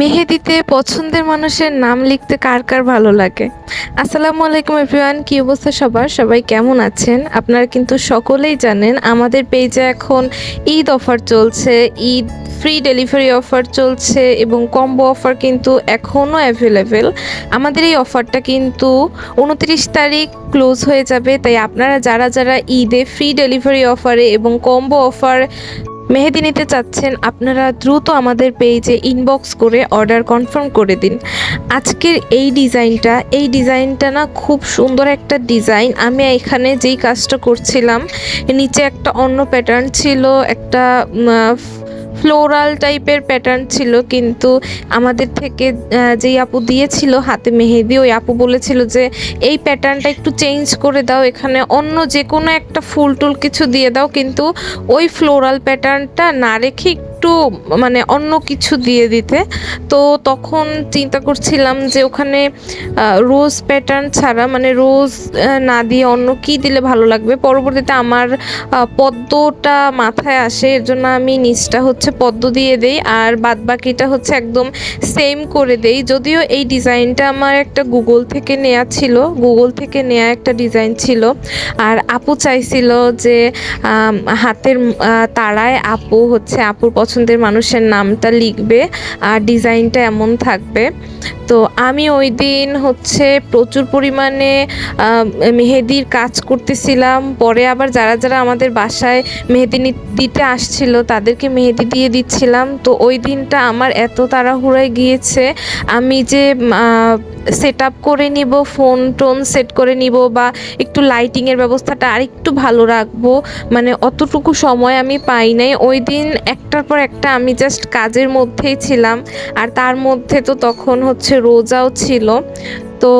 মেহেদিতে পছন্দের মানুষের নাম লিখতে কার কার ভালো লাগে? আসসালামু আলাইকুম এভরিওয়ান, কি অবস্থা সবার? সবাই কেমন আছেন? আপনারা কিন্তু সকলেই জানেন, আমাদের পেজে এখন ঈদ অফার চলছে, ঈদ ফ্রি ডেলিভারি অফার চলছে এবং কম্বো অফার কিন্তু এখনও অ্যাভেলেবেল। আমাদের এই অফারটা কিন্তু উনত্রিশ তারিখ ক্লোজ হয়ে যাবে, তাই আপনারা যারা যারা ঈদে ফ্রি ডেলিভারি অফারে এবং কম্বো অফার মেহেদি নিতে চাচ্ছেন, আপনারা দ্রুত আমাদের পেজে ইনবক্স করে অর্ডার কনফার্ম করে দিন। আজকের এই ডিজাইনটা এই ডিজাইনটা না খুব সুন্দর একটা ডিজাইন। আমি এখানে যেই কাজটা করছিলাম নিচে একটা অন্য প্যাটার্ন ছিল, একটা ফ্লোরাল টাইপের প্যাটার্ন ছিল, কিন্তু আমাদের থেকে যেই আপু দিয়েছিল হাতে মেহেদি, ওই আপু বলেছিল যে, এই প্যাটার্নটা একটু চেঞ্জ করে দাও, এখানে অন্য যে কোনো একটা ফুল টুল কিছু দিয়ে দাও। কিন্তু ওই ফ্লোরাল প্যাটার্নটা না রেখে একটু মানে অন্য কিছু দিয়ে দিতে। তো তখন চিন্তা করছিলাম যে ওখানে রোজ প্যাটার্ন ছাড়া মানে রোজ না দিয়ে অন্য কি দিলে ভালো লাগবে? পরবর্তীতে আমার পদ্মটা মাথায় আসে, এর জন্য আমি নিচটা হচ্ছে পদ্ম দিয়ে দেই আর বাদ বাকিটা হচ্ছে একদম সেম করে দেই। যদিও এই ডিজাইনটা আমার একটা গুগল থেকে নেওয়া ছিল গুগল থেকে নেওয়া একটা ডিজাইন ছিল। আর আপু চাইছিল যে হাতের তারায় আপু হচ্ছে আপুর পছন্দের মানুষের নামটা লিখবে আর ডিজাইনটা এমন থাকবে। তো আমি ওই দিন হচ্ছে প্রচুর পরিমাণে মেহেদির কাজ করতেছিলাম। পরে আবার যারা যারা আমাদের বাসায় মেহেদি দিতে আসছিল তাদেরকে মেহেদি দিয়ে দিচ্ছিলাম। তো ওই দিনটা আমার এত তাড়াহুড়ায় গিয়েছে। আমি যে সেট আপ করে নিব ফোন টোন সেট করে নিব বা একটু লাইটিংয়ের ব্যবস্থাটা আরেকটু ভালো রাখব মানে অতটুকু সময় আমি পাই নাই। ওই দিন একটার পর একটা আমি জাস্ট কাজের মধ্যেই ছিলাম। আর তার মধ্যে তো তখন হচ্ছে রোজাও ছিল। তো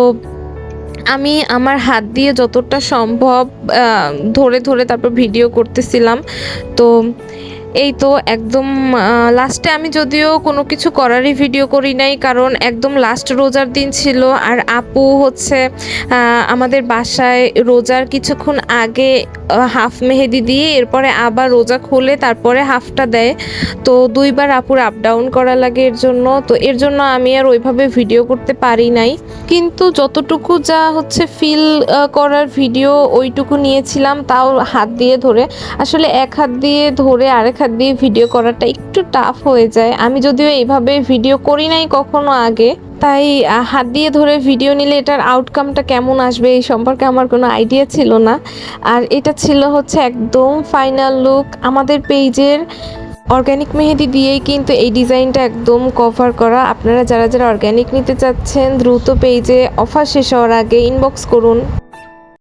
আমি আমার হাত দিয়ে যতটা সম্ভব ধরে ধরে তারপর ভিডিও করতেছিলাম। তো এই তো একদম লাস্টে আমি যদিও কোনো কিছু করারই ভিডিও করি নাই, কারণ একদম লাস্ট রোজার দিন ছিল। আর আপু হচ্ছে আমাদের বাসায় রোজার কিছুক্ষণ আগে হাফ মেহেদি দিয়ে এরপরে আবার রোজা খুলে তারপরে হাফটা দেয়। তো দুইবার আপুর আপ ডাউন করা লাগে এর জন্য। তো এর জন্য আমি আর ওইভাবে ভিডিও করতে পারি নাই। কিন্তু যতটুকু যা হচ্ছে ফিল করার ভিডিও ওইটুকু নিয়েছিলাম, তাও হাত দিয়ে ধরে। আসলে এক হাত দিয়ে ধরে আরেক হাত দিয়ে ভিডিও করাটা একটু টাফ হয়ে যায়। আমি যদিও এইভাবে ভিডিও করি নাই কখনো আগে। তাই হাত দিয়ে ধরে ভিডিও নিলে এটার আউটকামটা কেমন আসবে এই সম্পর্কে আমার কোনো আইডিয়া ছিল না। আর এটা ছিল হচ্ছে একদম ফাইনাল লুক আমাদের পেজের অর্গ্যানিক মেহেদি দিয়েই কিন্তু এই ডিজাইনটা একদম কভার করা। আপনারা যারা যারা অর্গ্যানিক নিতে চাচ্ছেন, দ্রুত পেজে অফার শেষ হওয়ার আগে ইনবক্স করুন।